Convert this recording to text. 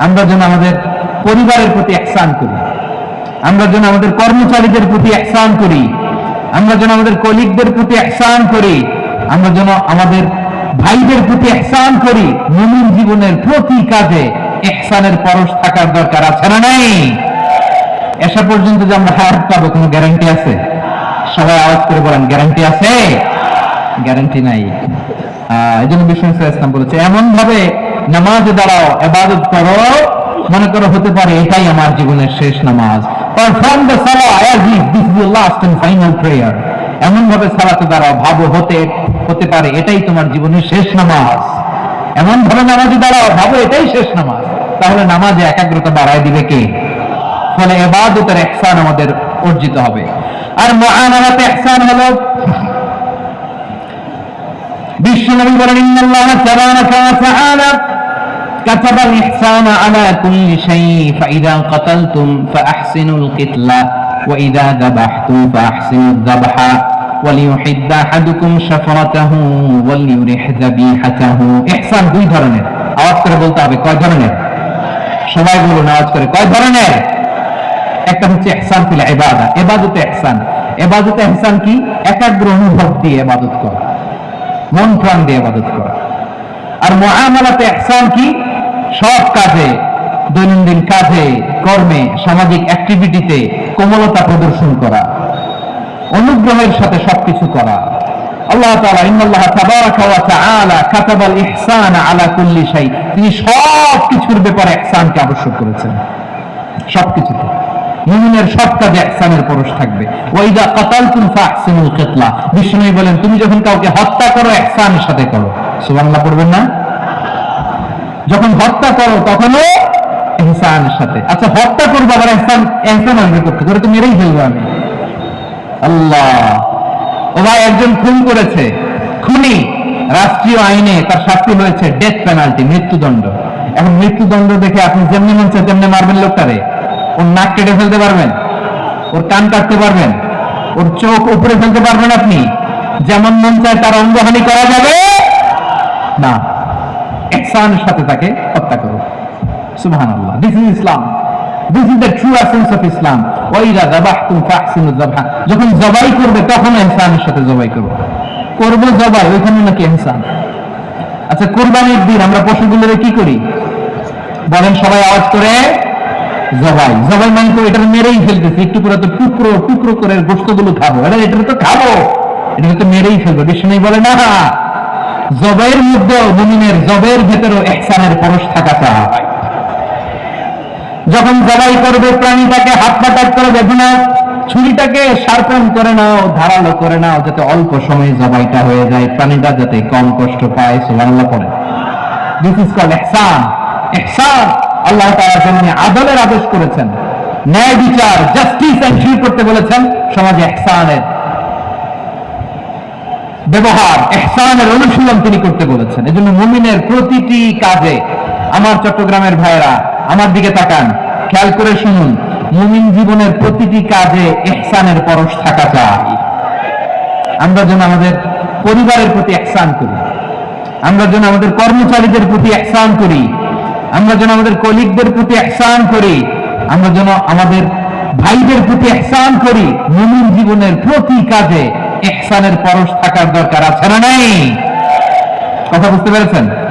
আমরা যেন আমাদের পরিবারের প্রতি একসান করি। আমরা যেন আমাদের কর্মচারীদের প্রতি একসান করি। আমরা যেন আমাদের কলিগদের প্রতি একসান করি। আমরা যেন আমাদের ভাইদের প্রতি একসান করি। মুমিন জীবনের প্রতি কাজে একসানের পরশ থাকার দরকার আছে না নাই? এসা পর্যন্ত যে আমরা হায়াত পাবো, কোনো গ্যারান্টি আছে? সবাই আওয়াজ করে বলেন গ্যারান্টি আছে? গ্যারান্টি নাই। এই জন্য বিষ্ণু ইসলাম বলেছে এমন ভাবে নামাজে দাঁড়াও এবাদত করো, মনে করো হতে পারে এটাই আমার জীবনের শেষ নামাজ। পারফর্ম দ্য সালা as if this is last and final prayer এমন ভাবে সালাতে দাঁড়াও, ভাবো হতে হতে পারে এটাই তোমার জীবনের শেষ নামাজ। এমন ভাবে নামাজে দাঁড়াও, ভাবো এটাই শেষ নামাজ। তাহলে নামাজে একাগ্রতা বাড়ায় দিবে কে? ফলে এবাদতের একসান আমাদের অর্জিত হবে। আর মহানারাতে একসান হলো বিশ্বনবী বলেন ইন্নাল্লাহ তাবারাকা ওয়া তাআলা كتب الإحسان على كل شيء فإذا قتلتم فأحسنوا القتلة وإذا ذبحتم فأحسنوا الذبح وليحد أحدكم شفرته وليرح ذبيحته إحسان দুই ধরনের আওয়াজ করে বলতে হবে কয় ধরনের সবাই বলুন আওয়াজ করে কয় ধরনের একটা হচ্ছে ইহসান ফিল ইবাদা ইবাদতে ইহসান ইবাদতে ইহসান কি একাগ্র অনুভব দিয়ে ইবাদত করা মন প্রাণ দিয়ে ইবাদত করা। আর মুআমালাতে ইহসান কি? সব কাজে, দৈনন্দিন কাজে, কর্মে, সামাজিক অ্যাক্টিভিটিতে কোমলতা প্রদর্শন করা, অনুগ্রহের সাথে সবকিছু করা। আল্লাহ তাআলা ইন্নাল্লাহ তাবারাকা ওয়া তাআলা কাতাবাল ইহসান আলা কুল্লি শাই তিনি সব কিছুর ব্যাপারে ইহসানকে আবশ্যক করেছেন। সবকিছুতে। মুমিনের সব কাজে ইহসানের পরশ থাকবে। ওয়াইদা কাতালতুম ফাহসিনুল কিতলা। বিষ্ণু বলেন, তুমি যখন কাউকে হত্যা করো ইহসানের সাথে করো। সুবহানাল্লাহ পড়বেন না? যখন হত্যা করো, তখনও ইহসানের সাথে। আচ্ছা হত্যা করব, আবার ইহসান ইহসান আসবে করতে করে তো মেরেই ফেলব আমি। আল্লাহ। ও ভাই, একজন খুন করেছে। খুনি রাষ্ট্রীয় আইনে তার শাস্তি হয়েছে, ডেথ পেনাল্টি, মৃত্যুদণ্ড। এখন মৃত্যুদণ্ড দেখে আপনি যেমনি মন চায় তেমনি মারবেন লোকটারে। ওর নাক কেটে ফেলতে পারবেন? ওর কান কাটতে পারবেন? ওর চোখ উপরে ফেলতে পারবেন আপনি? যেমন মন চায় তার অঙ্গহানি করা যাবে। না সাথে তাকে হত্যা করো সুবহানাল্লাহ। This is Islam this is the true essence of Islam ফাহসিনু যখন জবাই করবে, তখন ইহসানের সাথে জবাই করো করব জবাই, ওইখানে নাকি আচ্ছা কুরবানির দিন আমরা পশুগুলোর কি করি? বলেন সবাই আওয়াজ করে। জবাই জবাই মানে তো এটা মেরেই ফেলতেছি, একটু করে তো টুকরো টুকরো করে গোস্তগুলো খাব। এটা এটা তো খাব। এটা তো মেরেই ফেলব। বিষ্ণু বলে, না জবের ইহসানের পরশ থাকা চায় যখন জবাই করবে, প্রাণীটাকে হাত পাটাট করে দেখো না, ছুরিটাকে শার্পন করে নাও, ধারালো করে নাও, যাতে অল্প সময়ে জবাইটা হয়ে যায়। প্রাণীটা যাতে কম কষ্ট পায়, সুবহানাল্লাহ পড়ে। দিস ইজ কল ইহসান ইহসান আল্লাহ তাআলা যেমনি আদলের আদেশ করেছেন। ন্যায় বিচার জাস্টিস এনশিওর করতে বলেছেন সমাজে ইহসানের ব্যবহার, এহসানের অনুশীলন তিনি করতে বলেছেন। এজন্য মুমিনের প্রতিটি কাজে আমার চট্টগ্রামের ভাইয়েরা আমার দিকে তাকান, খেয়াল করে শুনুন, মুমিন জীবনের প্রতিটি কাজে এহসানের পরশ থাকা চাই। আমরা যেন আমাদের পরিবারের প্রতি একসান করি, আমরা যেন আমাদের কর্মচারীদের প্রতি একসান করি আমরা যেন আমাদের কলিগদের প্রতি একসান করি, আমরা যেন আমাদের ভাইদের প্রতি একসান করি, মুমিন জীবনের প্রতি কাজে একসানের পরশ থাকার দরকার আছে না নাই? কথা বুঝতে পেরেছেন?